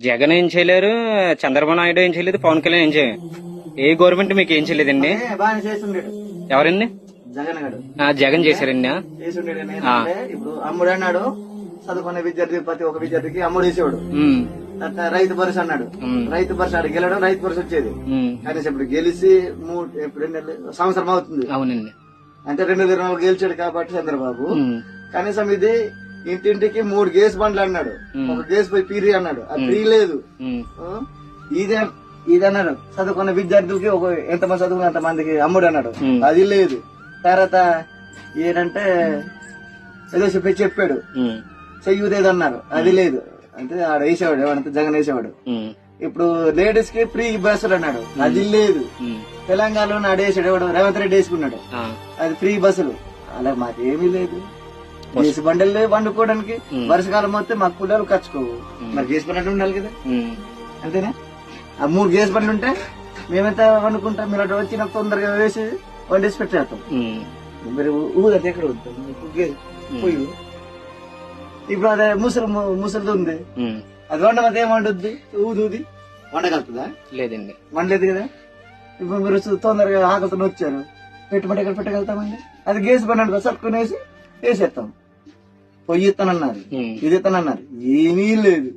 జగన్ ఏం చేయలేరు చంద్రబాబు నాయుడు ఏం చేయలేదు పవన్ కళ్యాణ్ ఏం చేయలేదు ఏ గవర్నమెంట్ మీకు ఏం చేయలేదండి? చేస్తుండేడు. ఎవరండి? జగన్ ఆ, జగన్ చేశారండి. చేస్తుండేడు ఏంటంటే ఇప్పుడు అమ్ముడు అన్నాడు చదువుకునే విద్యార్థి ప్రతి ఒక్క విద్యార్థికి అమ్ముడు వేసేవాడు. ఉమ్, తర్వాత రైతు భరోసా అన్నాడు. ఉమ్, రైతు భరోసా ఆడు గెలవడం రైతు భరోసా వచ్చేది. ఉమ్, కానీ ఇప్పుడు గెలిచి మూడు ఇప్పుడు రెండు నెలలు సంవత్సరం అవుతుంది. అవునండి. అంటే రెండు వేల ఇరవై నాలుగు గెలిచాడు కాబట్టి చంద్రబాబు. ఉమ్, కనీసం ఇది ఇంటింటికి మూడు గేస్ బండ్లు అన్నాడు. ఒక గేస్ పోయి పీరి అన్నాడు. అది ఫ్రీ లేదు? ఇదే ఇది అన్నాడు. చదువుకున్న విద్యార్థులకి ఒక ఎంతమంది చదువుకున్న అంత మందికి అమ్ముడు అన్నాడు. అది లేదు. తర్వాత ఏంటంటే ఏదో చెప్పి చెప్పాడు. చెయ్యుదేది అన్నారు. అది లేదు. అంటే ఆడ వేసేవాడు ఏమంటే జగన్ వేసేవాడు. ఇప్పుడు లేడీస్కి ఫ్రీ బస్సులు అన్నాడు. అది లేదు. తెలంగాణలో నాడు వేసాడు ఎవడు? రేవంత్ రెడ్డి వేసుకున్నాడు. అది ఫ్రీ బస్సులు అలా మాకేమీ లేదు. గేసి బండలు లేవు వండుకోవడానికి. వర్షకాలం వస్తే మాకు పుల్లలు ఖర్చుకోవు మరి గేసి బండి ఉండాలి కదా. అంతేనా? ఆ మూడు గ్యాస్ బండ్లు ఉంటే మేమెంత వండుకుంటాం మీరు అటు వచ్చి నాకు తొందరగా వేసి వండేసి పెట్టేస్తాం. మరి ఊదంటే ఎక్కడ గే- పొయ్యి ఇప్పుడు అదే ముసలి ముసలిది ఉంది. అది వండమంటే ఏం వండుద్ది? ఊదూది. వండగలుగుతుందా? లేదండి. వండలేదు కదా? ఇప్పుడు మీరు తొందరగా ఆకలితో వచ్చారు. పెట్టుబడి ఎక్కడ పెట్టగలుగుతామండి? అది గేసి బండి సట్టుకునేసి వేసేస్తాం. పొయ్యి ఇస్తానన్నారు ఇది ఇస్తానన్నారు ఏమీ లేదు.